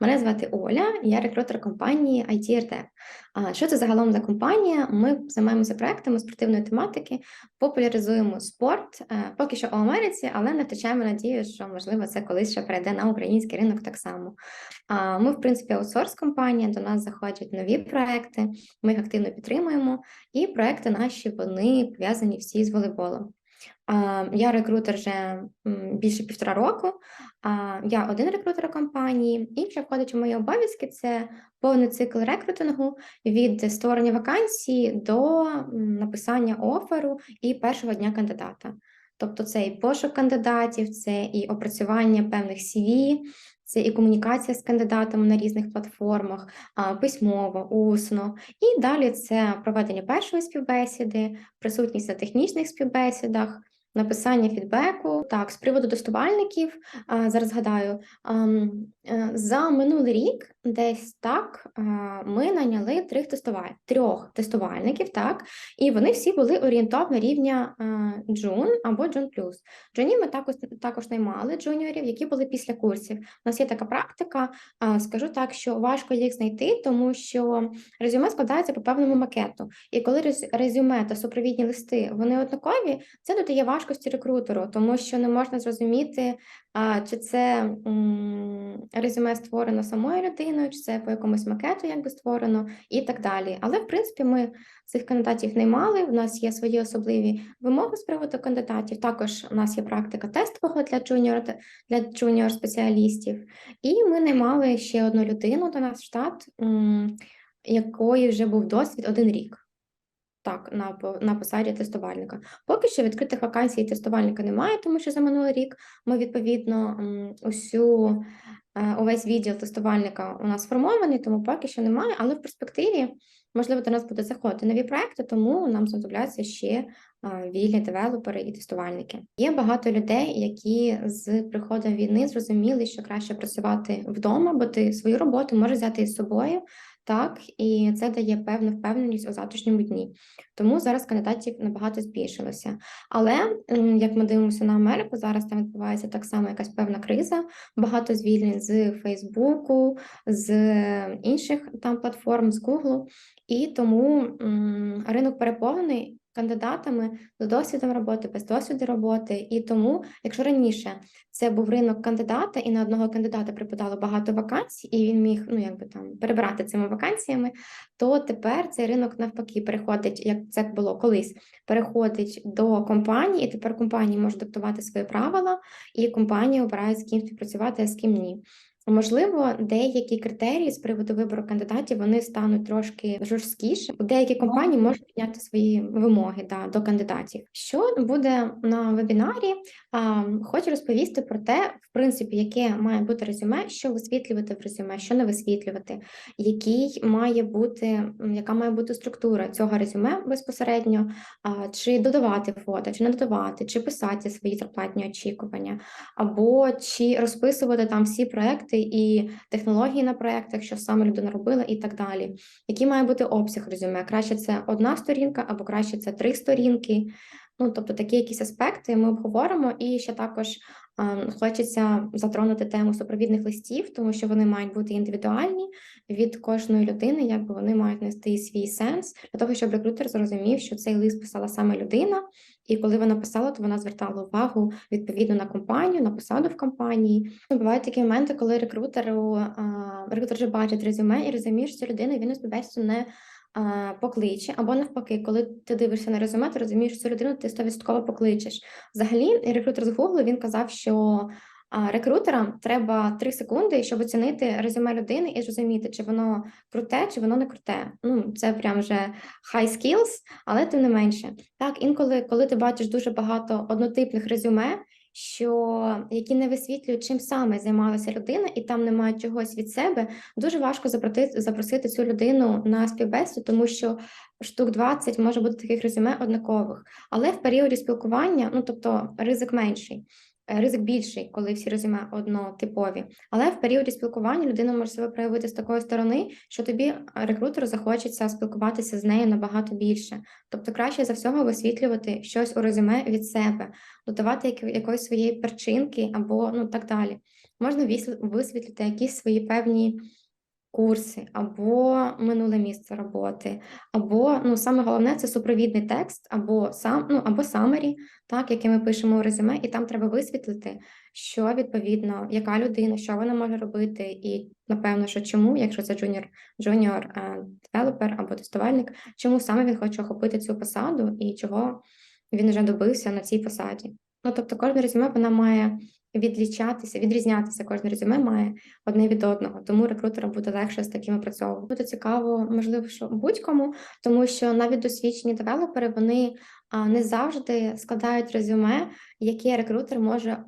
Мене звати Оля, я рекрутер компанії IT А Що це загалом за компанія? Ми займаємося проектами спортивної тематики, популяризуємо спорт е, поки що у Америці, але не втрачаємо надію, що можливо це колись ще перейде на український ринок так само. Ми, в принципі, аутсорс компанія, до нас заходять нові проекти, ми їх активно підтримуємо, і проекти наші вони пов'язані всі з волейболом. Я рекрутер вже більше півтора року. Я один рекрутер компанії, і що входить у мої обов'язки це повний цикл рекрутингу від створення вакансії до написання оферу і першого дня кандидата. Тобто це і пошук кандидатів, це і опрацювання певних CV, це і комунікація з кандидатами на різних платформах, письмово, усно. І далі це проведення першої співбесіди, присутність на технічних співбесідах написання фідбеку. Так, з приводу тестувальників, зараз згадаю, е, за минулий рік десь так ми наняли трьох тестуваль... трьох тестувальників, так, і вони всі були орієнтовно рівня Джун або Джун Плюс. Джуні ми також також наймали джуніорів, які були після курсів. У нас є така практика, скажу так, що важко їх знайти, тому що резюме складається по певному макету. І коли резюме та супровідні листи вони однакові, це додає важкості рекрутеру, тому що не можна зрозуміти, чи це резюме створено самою людиною, чи це по якомусь макету якби створено, і так далі. Але, в принципі, ми цих кандидатів не мали. У нас є свої особливі вимоги з приводу кандидатів. Також у нас є практика тестового для джуніор для джуніор спеціалістів, і ми наймали ще одну людину до нас в штат, якої вже був досвід один рік. Так, на на посаді тестувальника. Поки що відкритих вакансій тестувальника немає, тому що за минулий рік ми відповідно усю е, увесь відділ тестувальника у нас сформований, тому поки що немає. Але в перспективі можливо до нас буде заходити нові проекти, тому нам знадобляться ще е, вільні девелопери і тестувальники. Є багато людей, які з приходом війни зрозуміли, що краще працювати вдома, бо ти свою роботу можеш взяти із собою так, і це дає певну впевненість у завтрашньому дні. Тому зараз кандидатів набагато збільшилося. Але як ми дивимося на Америку, зараз там відбувається так само якась певна криза, багато звільнень з Фейсбуку, з інших там платформ, з Гуглу, і тому ринок переповнений кандидатами з досвідом роботи, без досвіду роботи. І тому, якщо раніше це був ринок кандидата, і на одного кандидата припадало багато вакансій, і він міг ну якби там перебирати цими вакансіями, то тепер цей ринок навпаки переходить, як це було колись, переходить до компанії, і тепер компанії можуть диктувати свої правила, і компанії обирають з ким співпрацювати, а з ким ні. Можливо, деякі критерії з приводу вибору кандидатів вони стануть трошки жорсткіше. Деякі компанії можуть підняти свої вимоги да, до кандидатів. Що буде на вебінарі? А, Хочу розповісти про те, в принципі, яке має бути резюме, що висвітлювати в резюме, що не висвітлювати, який має бути, яка має бути структура цього резюме безпосередньо, а, чи додавати фото, чи не додавати, чи писати свої зарплатні очікування, або чи розписувати там всі проекти проекти і технології на проектах, що саме людина робила, і так далі. Який має бути обсяг резюме? Краще це одна сторінка або краще це три сторінки. Ну, тобто такі якісь аспекти ми обговоримо, і ще також хочеться затронути тему супровідних листів, тому що вони мають бути індивідуальні. Від кожної людини, якби вони мають нести свій сенс. Для того, щоб рекрутер зрозумів, що цей лист писала саме людина, і коли вона писала, то вона звертала увагу відповідно на компанію, на посаду в компанії. Бувають такі моменти, коли рекрутеру рекрутер вже бачить резюме і розуміє, що ця людина він співбесіду не покличе, або навпаки, коли ти дивишся на резюме, ти розумієш, що цю людину ти 100% покличеш. Взагалі, рекрутер з Google, він казав, що рекрутерам треба 3 секунди, щоб оцінити резюме людини і зрозуміти, чи воно круте, чи воно не круте. Ну, це прям вже high skills, але тим не менше. Так, інколи, коли ти бачиш дуже багато однотипних резюме, що які не висвітлюють, чим саме займалася людина, і там немає чогось від себе, дуже важко запросити, запросити цю людину на співбесіду, тому що штук 20 може бути таких резюме однакових. Але в періоді спілкування, ну тобто ризик менший. Е, ризик більший, коли всі резюме однотипові. Але в періоді спілкування людина може себе проявити з такої сторони, що тобі рекрутер захочеться спілкуватися з нею набагато більше. Тобто, краще за всього висвітлювати щось у резюме від себе, додавати якоїсь своєї перчинки або ну так далі. можна висвітлити якісь свої певні курси або минуле місце роботи, або ну саме головне це супровідний текст, або сам ну або summary, так, який ми пишемо у резюме, і там треба висвітлити, що відповідно, яка людина, що вона може робити, і напевно, що чому, якщо це джуніор, джуніор е, девелопер або тестувальник, чому саме він хоче охопити цю посаду і чого він вже добився на цій посаді. Ну тобто, кожне резюме вона має відлічатися, відрізнятися. Кожне резюме має одне від одного, тому рекрутерам буде легше з таким опрацьовувати. Буде цікаво, можливо, що будь-кому, тому що навіть досвідчені девелопери вони не завжди складають резюме, яке рекрутер може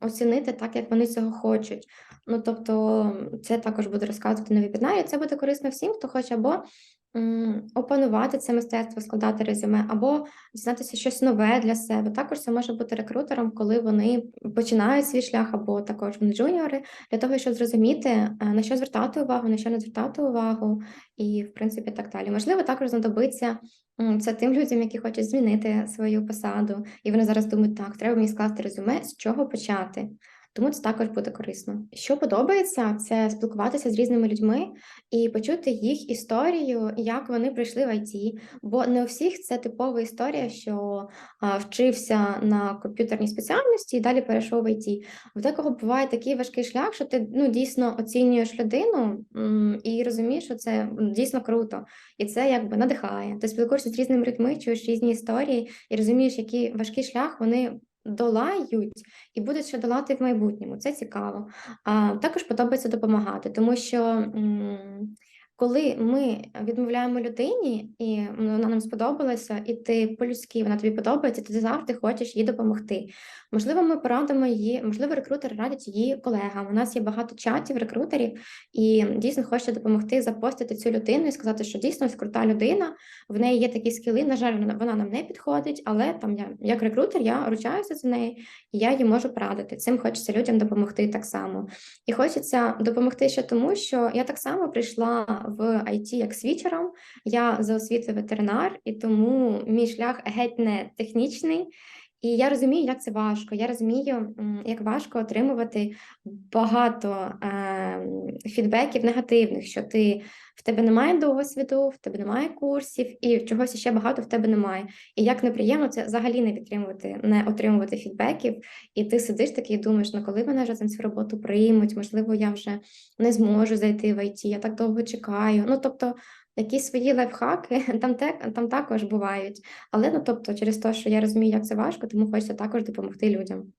оцінити так, як вони цього хочуть. Ну тобто, це також буде розказувати на вебінарі. Це буде корисно всім, хто хоче або опанувати це мистецтво, складати резюме, або дізнатися щось нове для себе. Також це може бути рекрутером, коли вони починають свій шлях, або також вони джуніори, для того, щоб зрозуміти, е, на що звертати увагу, на що не звертати увагу, і в принципі так далі. Можливо, також знадобиться це тим людям, які хочуть змінити свою посаду, і вони зараз думають, так, треба мені скласти резюме, з чого почати. Тому це також буде корисно. Що подобається, це спілкуватися з різними людьми і почути їх історію, як вони прийшли в IT. Бо не у всіх це типова історія, що а, вчився на комп'ютерній спеціальності і далі перейшов в IT. В декого буває такий важкий шлях, що ти ну дійсно оцінюєш людину і розумієш, що це дійсно круто, і це якби надихає. Ти спілкуєшся з різними людьми, чуєш різні історії і розумієш, який важкий шлях вони. Долають і будуть ще долати в майбутньому. Це цікаво. А також подобається допомагати, тому що м, коли ми відмовляємо людині, і ну, вона нам сподобалася, і ти по-людськи вона тобі подобається, ти завжди хочеш їй допомогти. Можливо, ми порадимо її, можливо, рекрутери радять її колегам. У нас є багато чатів, рекрутерів, і дійсно хочете допомогти запостити цю людину і сказати, що дійсно ось крута людина, в неї є такі скіли. На жаль, вона нам не підходить, але там я як рекрутер я ручаюся за неї, і я їй можу порадити. Цим хочеться людям допомогти так само. І хочеться допомогти ще тому, що я так само прийшла в IT як свічером. Я за освітою ветеринар, і тому мій шлях геть не технічний. І я розумію, як це важко. Я розумію, як важко отримувати багато е, фідбеків негативних, що ти в тебе немає досвіду, в тебе немає курсів, і чогось ще багато в тебе немає. І як неприємно це взагалі не підтримувати, не отримувати фідбеків. І ти сидиш такий думаєш, ну коли мене вже на цю роботу приймуть, можливо, я вже не зможу зайти в IT, я так довго чекаю. Ну тобто. Якісь свої лайфхаки там те, там також бувають, але ну тобто, через те, що я розумію, як це важко, тому хочеться також допомогти людям.